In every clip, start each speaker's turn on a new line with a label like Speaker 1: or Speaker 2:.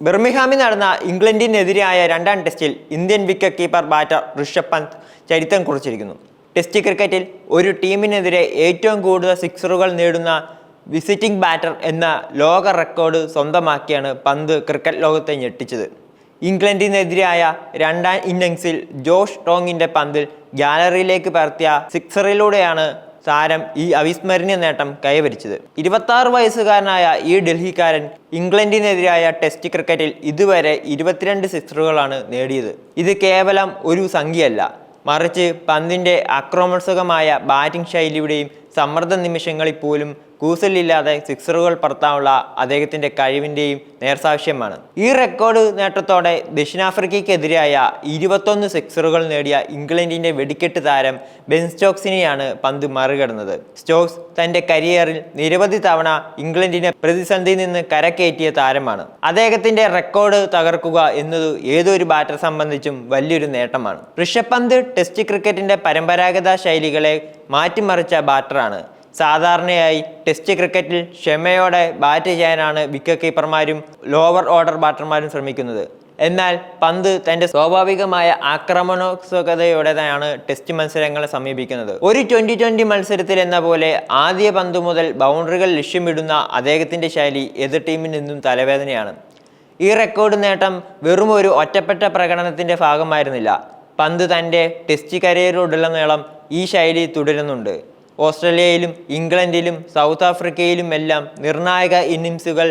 Speaker 1: ബെർമിഹാമിൽ നടന്ന ഇംഗ്ലണ്ടിനെതിരായ രണ്ടാം ടെസ്റ്റിൽ Indian wicket keeper batter Rishabh Pant ചരിത്രം കുറിച്ചിരിക്കുന്നു. ടെസ്റ്റ് ക്രിക്കറ്റിൽ ഒരു ടീമിനെതിരെ ഏറ്റവും കൂടുതൽ സിക്സറുകൾ നേടുന്ന വിസിറ്റിംഗ് ബാറ്റർ എന്ന ലോക റെക്കോർഡ് സ്വന്തമാക്കിയാണ് പന്ത് ക്രിക്കറ്റ് ലോകത്തെ ഞെട്ടിച്ചത്. ഇംഗ്ലണ്ടിനെതിരായ രണ്ടാം ഇന്നിങ്സിൽ ജോഷ് ടോങ്ങിന്റെ പന്തിൽ ഗാലറിയിലേക്ക് പരത്തിയ സിക്സറിലൂടെയാണ് താരം ഈ അവിസ്മരണീയ നേട്ടം കൈവരിച്ചത്. ഇരുപത്തി ആറ് വയസ്സുകാരനായ ഈ ഡൽഹിക്കാരൻ ഇംഗ്ലണ്ടിനെതിരായ ടെസ്റ്റ് ക്രിക്കറ്റിൽ ഇതുവരെ ഇരുപത്തിരണ്ട് സിക്സറുകളാണ് നേടിയത്. ഇത് കേവലം ഒരു സംഖ്യയല്ല. മറിച്ച് പന്തിന്റെ ആക്രമണസുഖമായ ബാറ്റിംഗ് ശൈലിയുടെയും സമ്മർദ്ദ നിമിഷങ്ങളിൽ പോലും കൂസലില്ലാതെ സിക്സറുകൾ പറത്താനുള്ള അദ്ദേഹത്തിന്റെ കഴിവിന്റെയും നേർസാക്ഷ്യമാണ്. ഈ റെക്കോർഡ് നേട്ടത്തോടെ ദക്ഷിണാഫ്രിക്കയ്ക്കെതിരായ ഇരുപത്തൊന്ന് സിക്സറുകൾ നേടിയ ഇംഗ്ലണ്ടിന്റെ വെടിക്കെട്ട് താരം ബെൻ സ്റ്റോക്സിനെയാണ് പന്ത് മറികടന്നത്. സ്റ്റോക്സ് തന്റെ കരിയറിൽ നിരവധി തവണ ഇംഗ്ലണ്ടിനെ പ്രതിസന്ധിയിൽ നിന്ന് കരകയറ്റിയ താരമാണ്. അദ്ദേഹത്തിന്റെ റെക്കോർഡ് തകർക്കുക എന്നത് ഏതൊരു ബാറ്റർ സംബന്ധിച്ചും വലിയൊരു നേട്ടമാണ്. ഋഷഭ് പന്ത് ടെസ്റ്റ് ക്രിക്കറ്റിന്റെ പരമ്പരാഗത ശൈലികളെ മാറ്റിമറിച്ച ബാറ്ററാണ്. സാധാരണയായി ടെസ്റ്റ് ക്രിക്കറ്റിൽ ക്ഷമയോടെ ബാറ്റ് ചെയ്യാനാണ് വിക്കറ്റ് കീപ്പർമാരും ലോവർ ഓർഡർ ബാറ്റർമാരും ശ്രമിക്കുന്നത്. എന്നാൽ പന്ത് തന്റെ സ്വാഭാവികമായ ആക്രമണോത്സുകതയോടെയാണ് ടെസ്റ്റ് മത്സരങ്ങളെ സമീപിക്കുന്നത്. ഒരു ട്വന്റി ട്വന്റി മത്സരത്തിൽ എന്ന പോലെ ആദ്യ പന്ത് മുതൽ ബൗണ്ടറികൾ ലക്ഷ്യമിടുന്ന അദ്ദേഹത്തിന്റെ ശൈലി എതിർ ടീമിൽ നിന്നും തലവേദനയാണ്. ഈ റെക്കോർഡ് നേട്ടം വെറും ഒരു ഒറ്റപ്പെട്ട പ്രകടനത്തിന്റെ ഭാഗമായിരുന്നില്ല. പന്ത് തന്റെ ടെസ്റ്റ് കരിയറിലുടനീളം ഈ ശൈലി തുടരുന്നുണ്ട്. ഓസ്ട്രേലിയയിലും ഇംഗ്ലണ്ടിലും സൗത്ത് ആഫ്രിക്കയിലും എല്ലാം നിർണായക ഇന്നിംഗ്സുകൾ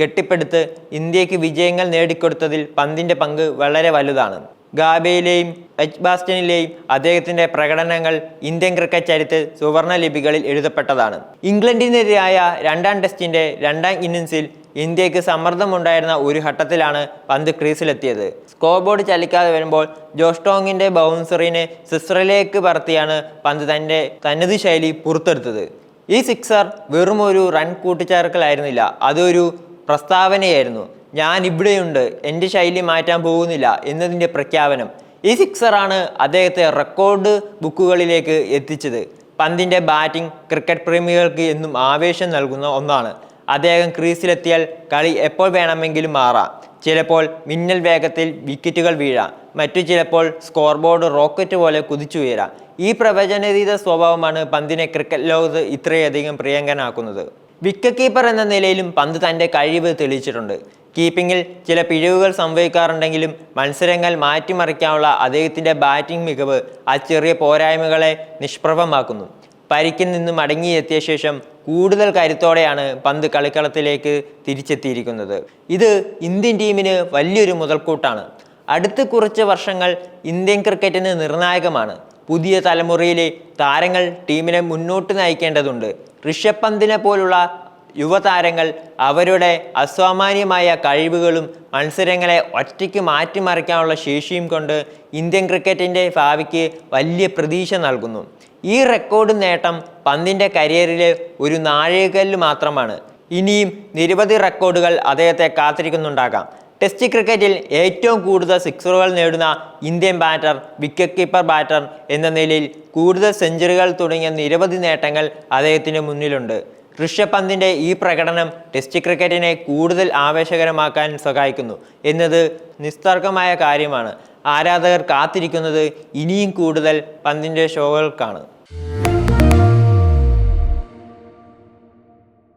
Speaker 1: കെട്ടിപ്പടുത്ത് ഇന്ത്യയ്ക്ക് വിജയങ്ങൾ നേടിക്കൊടുത്തതിൽ പന്തിന്റെ പങ്ക് വളരെ വലുതാണ്. ഗാബയിലെയും എച്ച് ബാസ്റ്റനിലെയും അദ്ദേഹത്തിന്റെ പ്രകടനങ്ങൾ ഇന്ത്യൻ ക്രിക്കറ്റ് ചരിത്ര സുവർണ ലിപികളിൽ എഴുതപ്പെട്ടതാണ്. ഇംഗ്ലണ്ടിനെതിരായ രണ്ടാം ടെസ്റ്റിന്റെ രണ്ടാം ഇന്നിംഗ്സിൽ ഇന്ത്യയ്ക്ക് സമ്മർദ്ദമുണ്ടായിരുന്ന ഒരു ഘട്ടത്തിലാണ് പന്ത് ക്രീസിലെത്തിയത്. സ്കോർ ബോർഡ് ചലിക്കാതെ വരുമ്പോൾ ജോസ്റ്റോങ്ങിന്റെ ബൗൺസറിനെ സിക്സറിലേക്ക് പറത്തിയാണ് പന്ത് തന്റെ തനത് ശൈലി പുറത്തെടുത്തത്. ഈ സിക്സർ വെറും ഒരു റൺ കൂട്ടിച്ചേർക്കലായിരുന്നില്ല അതൊരു പ്രസ്താവനയായിരുന്നു. ഞാൻ ഇവിടെയുണ്ട് എന്റെ ശൈലി മാറ്റാൻ പോകുന്നില്ല എന്നതിന്റെ പ്രഖ്യാപനം. ഈ സിക്സറാണ് അദ്ദേഹത്തെ റെക്കോർഡ് ബുക്കുകളിലേക്ക് എത്തിച്ചത്. പന്തിന്റെ ബാറ്റിംഗ് ക്രിക്കറ്റ് പ്രേമികൾക്ക് എന്നും ആവേശം നൽകുന്ന ഒന്നാണ്. അദ്ദേഹം ക്രീസിലെത്തിയാൽ കളി എപ്പോൾ വേണമെങ്കിലും മാറാം. ചിലപ്പോൾ മിന്നൽ വേഗത്തിൽ വിക്കറ്റുകൾ വീഴാം. മറ്റു ചിലപ്പോൾ സ്കോർ ബോർഡ് റോക്കറ്റ് പോലെ കുതിച്ചുയരാം. ഈ പ്രവചനതീത സ്വഭാവമാണ് പന്തിനെ ക്രിക്കറ്റ് ലോകത്ത് ഇത്രയധികം പ്രിയങ്കനാക്കുന്നത് വിക്കറ്റ് കീപ്പർ എന്ന നിലയിലും പന്ത് തന്റെ കഴിവ് തെളിയിച്ചിട്ടുണ്ട്. കീപ്പിങ്ങിൽ ചില പിഴവുകൾ സംഭവിക്കാറുണ്ടെങ്കിലും മത്സരങ്ങൾ മാറ്റിമറിക്കാനുള്ള അദ്ദേഹത്തിന്റെ ബാറ്റിംഗ് മികവ് ആ ചെറിയ പോരായ്മകളെ നിഷ്പ്രഭമാക്കുന്നു. പരിക്കിൽ നിന്നും മടങ്ങിയെത്തിയ ശേഷം കൂടുതൽ കരുത്തോടെയാണ് പന്ത് കളിക്കളത്തിലേക്ക് തിരിച്ചെത്തിയിരിക്കുന്നത്. ഇത് ഇന്ത്യൻ ടീമിന് വലിയൊരു മുതൽക്കൂട്ടാണ്. അടുത്ത കുറച്ച് വർഷങ്ങൾ ഇന്ത്യൻ ക്രിക്കറ്റിന് നിർണായകമാണ്. പുതിയ തലമുറയിലെ താരങ്ങൾ ടീമിനെ മുന്നോട്ട് നയിക്കേണ്ടതുണ്ട്. ഋഷഭ് പന്തിനെ പോലുള്ള യുവതാരങ്ങൾ അവരുടെ അസാമാന്യമായ കഴിവുകളും മത്സരങ്ങളെ ഒറ്റയ്ക്ക് മാറ്റിമറിക്കാനുള്ള ശേഷിയും കൊണ്ട് ഇന്ത്യൻ ക്രിക്കറ്റിന്റെ ഭാവിക്ക് വലിയ പ്രതീക്ഷ നൽകുന്നു. ഈ റെക്കോർഡ് നേട്ടം പന്തിന്റെ കരിയറിലെ ഒരു നാഴികക്കല്ല് മാത്രമാണ്. ഇനിയും നിരവധി റെക്കോർഡുകൾ അദ്ദേഹത്തെ കാത്തിരിക്കുന്നുണ്ടാകാം. ടെസ്റ്റ് ക്രിക്കറ്റിൽ ഏറ്റവും കൂടുതൽ സിക്സറുകൾ നേടുന്ന Indian batter wicket keeper batter എന്ന നിലയിൽ കൂടുതൽ സെഞ്ചുറികൾ തുടങ്ങിയ നിരവധി നേട്ടങ്ങൾ അദ്ദേഹത്തിന് മുന്നിലുണ്ട്. ഋഷഭ് പന്തിന്റെ ഈ പ്രകടനം ടെസ്റ്റ് ക്രിക്കറ്റിനെ കൂടുതൽ ആവേശകരമാക്കാൻ സഹായിക്കുന്നു എന്നത് നിസ്തർക്കമായ കാര്യമാണ്. ആരാധകർ കാത്തിരിക്കുന്നത് ഇനിയും കൂടുതൽ പന്തിന്റെ ഷോകൾക്കാണ്